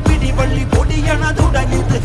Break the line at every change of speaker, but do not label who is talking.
பிடி வள்ளி கொடியனதுடன் இது